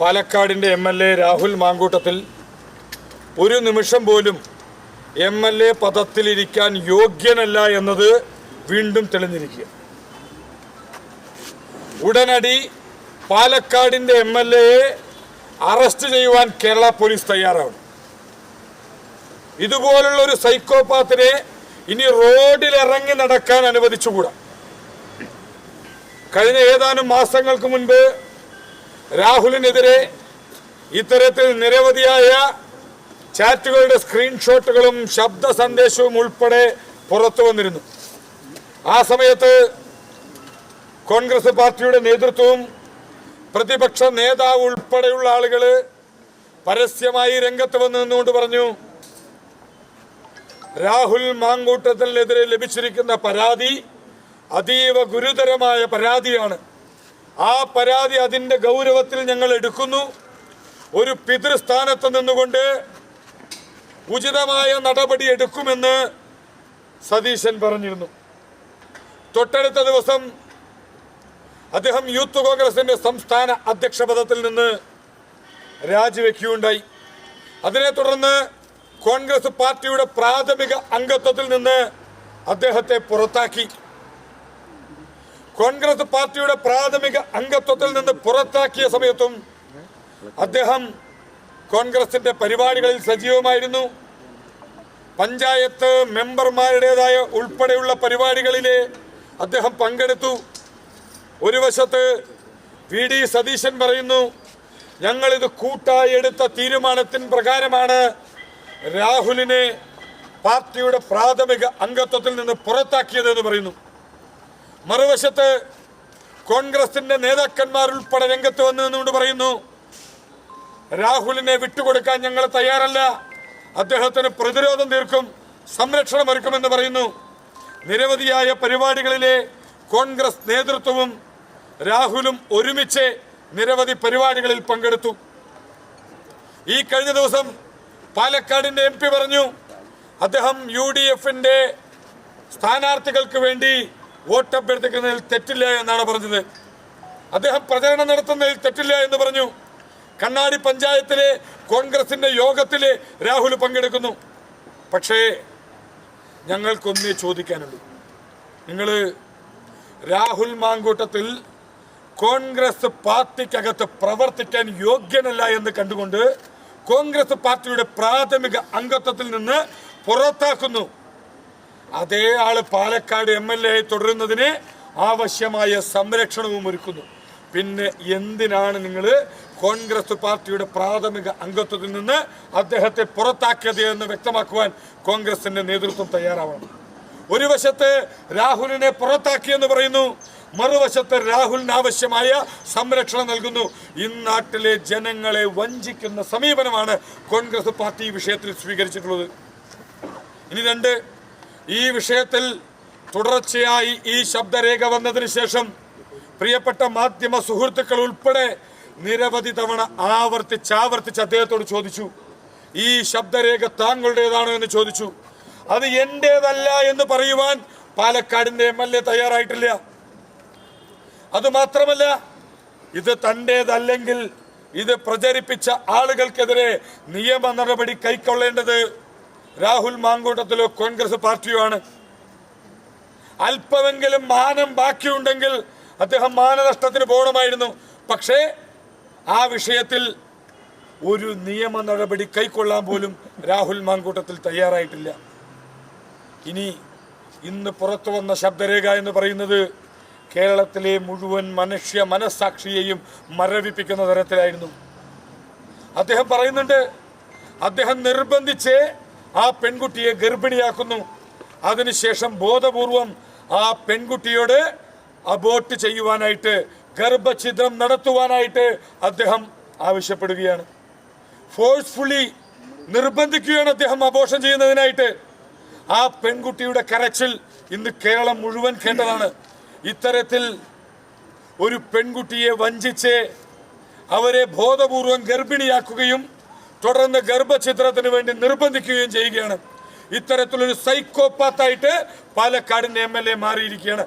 പാലക്കാടിന്റെ M L A Rahul Mamkootathil ഒരു നിമിഷം പോലും എം എൽ എ പദത്തിലിരിക്കാൻ യോഗ്യനല്ല എന്നത് വീണ്ടും തെളിഞ്ഞിരിക്കുക. ഉടനടി പാലക്കാടിന്റെ എം എൽ എയെ അറസ്റ്റ് ചെയ്യുവാൻ കേരള പോലീസ് തയ്യാറാണ്. ഇതുപോലുള്ള ഒരു സൈക്കോപാത്തിനെ ഇനി റോഡിലിറങ്ങി നടക്കാൻ അനുവദിച്ചുകൂടാ. കഴിഞ്ഞ ഏതാനും മാസങ്ങൾക്ക് മുൻപ് രാഹുലിനെതിരെ ഇത്തരത്തിൽ നിരവധിയായ ചാറ്റുകളുടെ സ്ക്രീൻഷോട്ടുകളും ശബ്ദ സന്ദേശവും ഉൾപ്പെടെ പുറത്തു വന്നിരുന്നു. ആ സമയത്ത് കോൺഗ്രസ് പാർട്ടിയുടെ നേതൃത്വവും പ്രതിപക്ഷ നേതാവ് ഉൾപ്പെടെയുള്ള ആളുകൾ പരസ്യമായി രംഗത്ത് വന്നു നിന്നുകൊണ്ട് പറഞ്ഞു രാഹുൽ മാങ്കൂട്ടത്തിനെതിരെ ലഭിച്ചിരിക്കുന്ന പരാതി അതീവ ഗുരുതരമായ പരാതിയാണ്. ആ പരാതി അതിന്റെ ഗൗരവത്തിൽ ഞങ്ങൾ എടുക്കുന്നു. ഒരു പിതൃസ്ഥാനത്ത് നിന്നുകൊണ്ട് ഉചിതമായ നടപടി എടുക്കുമെന്ന് സതീശൻ പറഞ്ഞിരുന്നു. തൊട്ടടുത്ത ദിവസം അദ്ദേഹം യൂത്ത് കോൺഗ്രസിന്റെ സംസ്ഥാന അധ്യക്ഷ പദത്തിൽ നിന്ന് രാജിവെക്കുകയുണ്ടായി. അതിനെ തുടർന്ന് കോൺഗ്രസ് പാർട്ടിയുടെ പ്രാഥമിക അംഗത്വത്തിൽ നിന്ന് അദ്ദേഹത്തെ പുറത്താക്കി. കോൺഗ്രസ് പാർട്ടിയുടെ പ്രാഥമിക അംഗത്വത്തിൽ നിന്ന് പുറത്താക്കിയ സമയത്തും അദ്ദേഹം കോൺഗ്രസിന്റെ പരിപാടികളിൽ സജീവമായിരുന്നു. പഞ്ചായത്ത് മെമ്പർമാരുടേതായ ഉൾപ്പെടെയുള്ള പരിപാടികളിലെ അദ്ദേഹം പങ്കെടുത്തു. ഒരു വശത്ത് വി ഡി സതീശൻ പറയുന്നു ഞങ്ങളിത് കൂട്ടായി എടുത്ത തീരുമാനത്തിൻ പ്രകാരമാണ് രാഹുലിനെ പാർട്ടിയുടെ പ്രാഥമിക അംഗത്വത്തിൽ നിന്ന് പുറത്താക്കിയതെന്ന് പറയുന്നു. മറുവശത്ത് കോൺഗ്രസിന്റെ നേതാക്കന്മാർ ഉൾപ്പെടെ രംഗത്ത് വന്നു പറയുന്നു രാഹുലിനെ വിട്ടുകൊടുക്കാൻ ഞങ്ങൾ തയ്യാറല്ല അദ്ദേഹത്തിന് പ്രതിരോധം തീർക്കും സംരക്ഷണം ഒരുക്കുമെന്ന് പറയുന്നു. നിരവധിയായ പരിപാടികളിലെ കോൺഗ്രസ് നേതൃത്വവും രാഹുലും ഒരുമിച്ച് നിരവധി പരിപാടികളിൽ പങ്കെടുത്തു. ഈ കഴിഞ്ഞ ദിവസം പാലക്കാടിന്റെ എം പി പറഞ്ഞു അദ്ദേഹം യു ഡി എഫിന്റെ സ്ഥാനാർത്ഥികൾക്ക് വേണ്ടി വോട്ടഭ്യർത്ഥിക്കുന്നതിൽ തെറ്റില്ല എന്നാണ് പറഞ്ഞത്. അദ്ദേഹം പ്രചരണം നടത്തുന്നതിൽ തെറ്റില്ല എന്ന് പറഞ്ഞു. കണ്ണാടി പഞ്ചായത്തിലെ കോൺഗ്രസിന്റെ യോഗത്തിൽ രാഹുൽ പങ്കെടുക്കുന്നു. പക്ഷേ ഞങ്ങൾക്കൊന്നേ ചോദിക്കാനുള്ളൂ. നിങ്ങൾ രാഹുൽ മാങ്കൂട്ടത്തിൽ കോൺഗ്രസ് പാർട്ടിക്കകത്ത് പ്രവർത്തിക്കാൻ യോഗ്യനല്ല എന്ന് കണ്ടുകൊണ്ട് കോൺഗ്രസ് പാർട്ടിയുടെ പ്രാഥമിക അംഗത്വത്തിൽ നിന്ന് പുറത്താക്കുന്നു. അതേ ആൾ പാലക്കാട് എം എൽ എ തുടരുന്നതിന് ആവശ്യമായ സംരക്ഷണവും ഒരുക്കുന്നു. പിന്നെ എന്തിനാണ് നിങ്ങൾ കോൺഗ്രസ് പാർട്ടിയുടെ പ്രാഥമിക അംഗത്വത്തിൽ നിന്ന് അദ്ദേഹത്തെ പുറത്താക്കിയത് എന്ന് വ്യക്തമാക്കുവാൻ കോൺഗ്രസിന്റെ നേതൃത്വം തയ്യാറാവണം. ഒരു വശത്ത് രാഹുലിനെ പുറത്താക്കിയെന്ന് പറയുന്നു മറുവശത്ത് രാഹുലിന് ആവശ്യമായ സംരക്ഷണം നൽകുന്നു. ഇന്നാട്ടിലെ ജനങ്ങളെ വഞ്ചിക്കുന്ന സമീപനമാണ് കോൺഗ്രസ് പാർട്ടി വിഷയത്തിൽ സ്വീകരിച്ചിട്ടുള്ളത്. ഇനി രണ്ട് ഈ വിഷയത്തിൽ തുടർച്ചയായി ഈ ശബ്ദരേഖ വന്നതിന് ശേഷം പ്രിയപ്പെട്ട മാധ്യമ സുഹൃത്തുക്കൾ ഉൾപ്പെടെ നിരവധി തവണ ആവർത്തിച്ച് ആവർത്തിച്ച് അദ്ദേഹത്തോട് ചോദിച്ചു ഈ ശബ്ദരേഖ താങ്കളുടേതാണോ? എന്ന് ചോദിച്ചു. അത് എന്റേതല്ല എന്ന് പറയുവാൻ പാലക്കാടിന്റെ എം എൽ എ തയ്യാറായിട്ടില്ല. അത് മാത്രമല്ല ഇത് തന്റേതല്ലെങ്കിൽ ഇത് പ്രചരിപ്പിച്ച ആളുകൾക്കെതിരെ നിയമ നടപടി കൈക്കൊള്ളേണ്ടത് രാഹുൽ മാങ്കൂട്ടത്തിലോ കോൺഗ്രസ് പാർട്ടിയോ ആണ് അല്പമെങ്കിലും മാനം ബാക്കിയുണ്ടെങ്കിൽ അദ്ദേഹം മാനനഷ്ടത്തിന് പോകണമായിരുന്നു പക്ഷേ ആ വിഷയത്തിൽ ഒരു നിയമ നടപടി കൈക്കൊള്ളാൻ പോലും രാഹുൽ മാങ്കൂട്ടത്തിൽ തയ്യാറായിട്ടില്ല. ഇനി ഇന്ന് പുറത്തു വന്ന ശബ്ദരേഖ എന്ന് പറയുന്നത് കേരളത്തിലെ മുഴുവൻ മനുഷ്യ മനസ്സാക്ഷിയെയും മരവിപ്പിക്കുന്ന തരത്തിലായിരുന്നു. അദ്ദേഹം പറയുന്നുണ്ട് അദ്ദേഹം നിർബന്ധിച്ച് ആ പെൺകുട്ടിയെ ഗർഭിണിയാക്കുന്നു. അതിനുശേഷം ബോധപൂർവം ആ പെൺകുട്ടിയോട് അബോട്ട് ചെയ്യുവാനായിട്ട് ഗർഭഛിദ്രം നടത്തുവാനായിട്ട് അദ്ദേഹം ആവശ്യപ്പെടുകയാണ്. ഫോഴ്സ്ഫുള്ളി നിർബന്ധിക്കുകയാണ് അദ്ദേഹം അബോഷം ചെയ്യുന്നതിനായിട്ട്. ആ പെൺകുട്ടിയുടെ കരച്ചിൽ ഇന്ന് കേരളം മുഴുവൻ കേട്ടതാണ്. ഇത്തരത്തിൽ ഒരു പെൺകുട്ടിയെ വഞ്ചിച്ച് അവരെ ബോധപൂർവം ഗർഭിണിയാക്കുകയും തുടർന്ന് ഗർഭഛിദ്രത്തിന് വേണ്ടി നിർബന്ധിക്കുകയും ചെയ്യുകയാണ്. ഇത്തരത്തിലൊരു സൈക്കോപാത്തായിട്ട് പാലക്കാടിന്റെ എം എൽ എ മാറിയിരിക്കുകയാണ്.